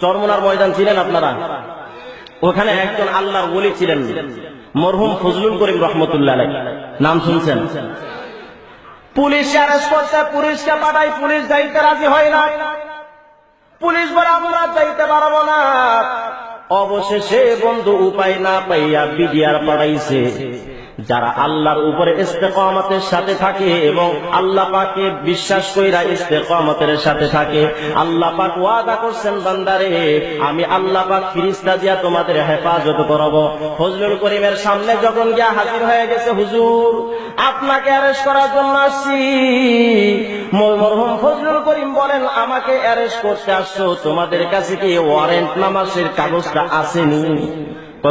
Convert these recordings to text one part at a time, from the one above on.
চরমনার ময়দান ছিলেন আপনারা। ওখানে একজন আল্লাহর ওলি ছিলেন। মরহুম ফজলুল করিম রহমতুল্লাহ। নাম শুনছেন? পুলিশ অ্যারেস্ট করছে, পুলিশকে পাঠাই, পুলিশ যাইতে রাজি হয় না। পুলিশ বলে, আমরা যাইতে পারব না। অবশেষে বন্ধু উপায় না পাইয়া বিডিআর পাঠাইছে যারা আল্লাহর উপরে ইস্তেকামতের সাথে থাকে এবং আল্লাহ পাকে বিশ্বাস কইরা ইস্তেকামতের সাথে থাকে, আল্লাহ পাক ওয়াদা করছেন, বান্দারে, আমি আল্লাহ পাক ফিরিস্তা দিয়া তোমাদের হেফাজত করব। ফজলুল করিমের সামনে যখন গিয়া হাজির হয়ে গেছে, হুজুর, আপনাকে অ্যারেস্ট করার জন্য আসছি। বলেন, আমাকে অ্যারেস্ট করতে আসছো, তোমাদের কাছে কি ওয়ারেন্ট নামাজের কাগজটা আসেনি?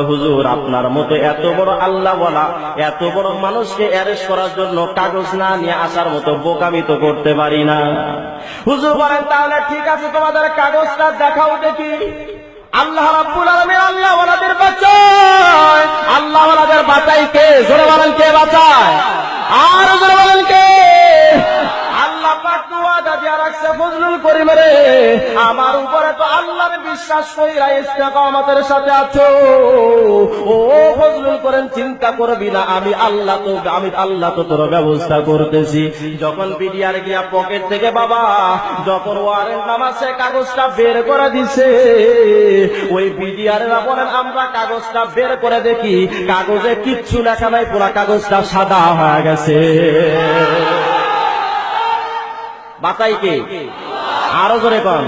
হুজুর, আপনার মতো এত বড় আল্লাহ বলা এত বড় মানুষকে অ্যারেস্ট করার জন্য কাগজ না নিয়ে আসার মতো বোকামি তো করতে পারি না। হুজুর বলেন, তাহলে ঠিক আছে, তোমাদের কাগজটা দেখাও দেখি। আল্লাহ আলামিন আল্লাহ বাঁচাই কে? বাঁচায়? আর ফজলুল করিম রে আমার উপরে তো আল্লাহর বিশ্বাস কইরা ইস্তেকামতের সাথে আছো। ও ফজলুল করেন চিন্তা করবি না, আমি আল্লাহ তো, আমি আল্লাহ তো তোর ব্যবস্থা করতেছি। যখন বিডিআর গিয়া পকেট থেকে বাবা, যখন ওয়ারেন্ট নামাছে কাগজটা বের করে দিছে, ওই বিডিআর বলেন, আমরা কাগজটা বের করে দেখি, কাগজে কিচ্ছু লেখা নাই, পুরা কাগজটা সাদা হয়ে গেছে। বাতাই কে? আরও জোরে কন।